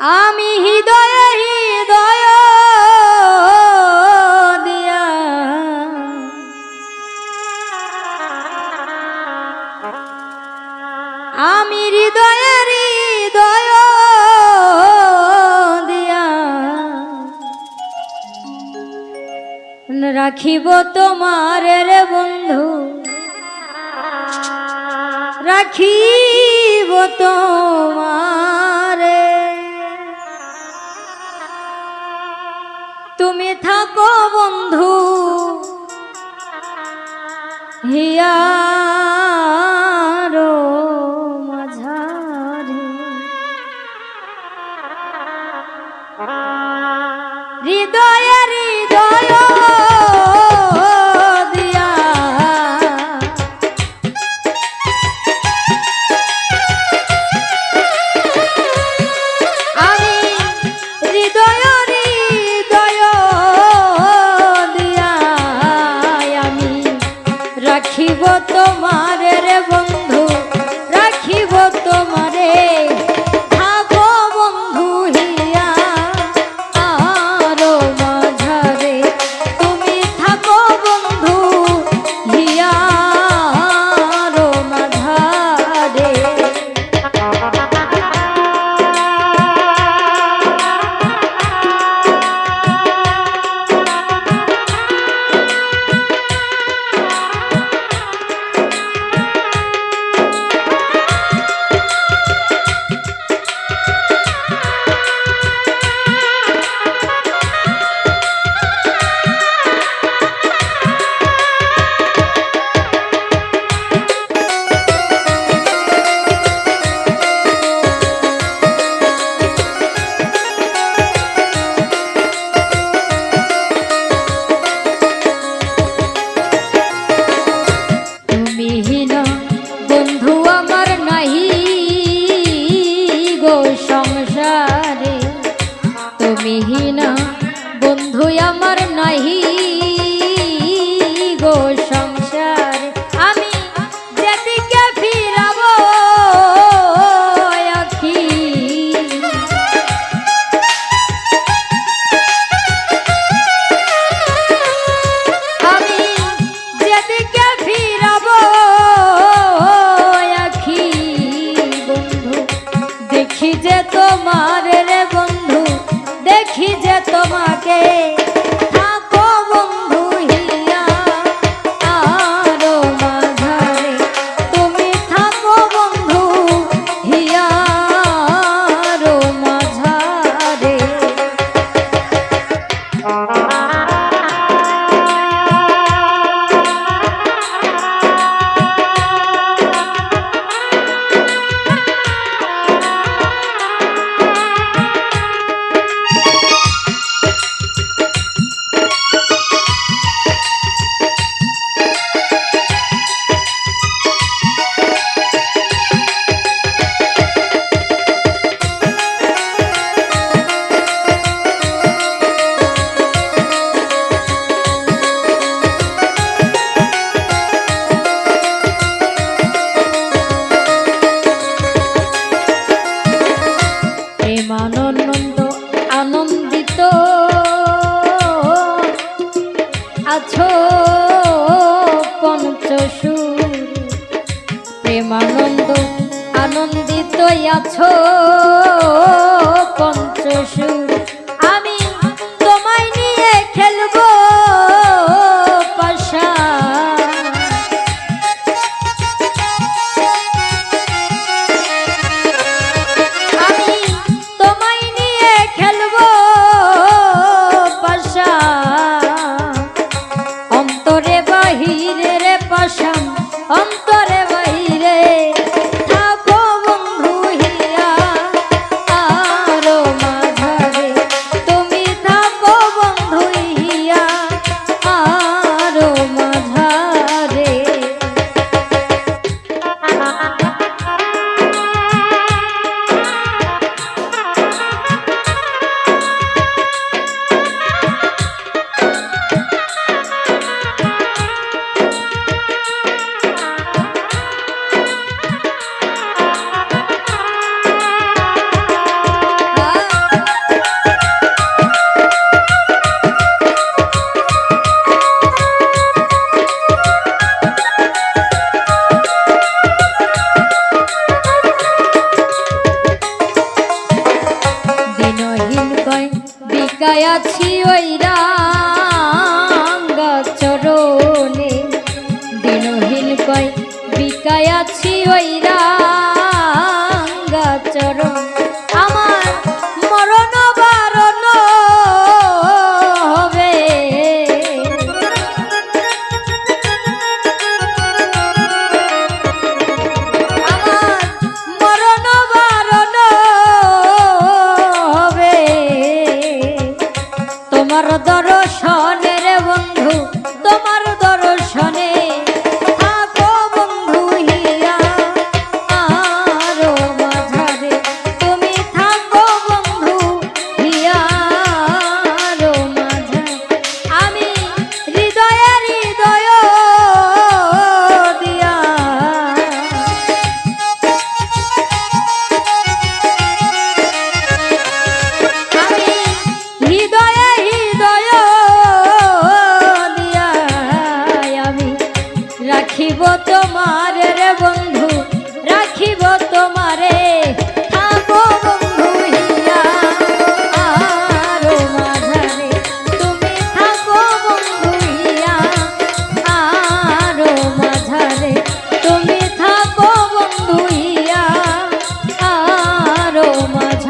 আমি হৃদয়ে হৃদয় দিয়া। আমি হৃদয়ে হৃদয় দিয়া। রাখিব তোমার রে বন্ধু। রাখিব তোমার Yeah. না হীন থাকে প্রেমানন্দ আনন্দিত আছো পঞ্চসুর বিকায়াছি ওই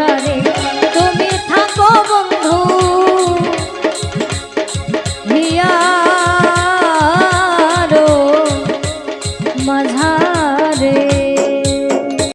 ঝরে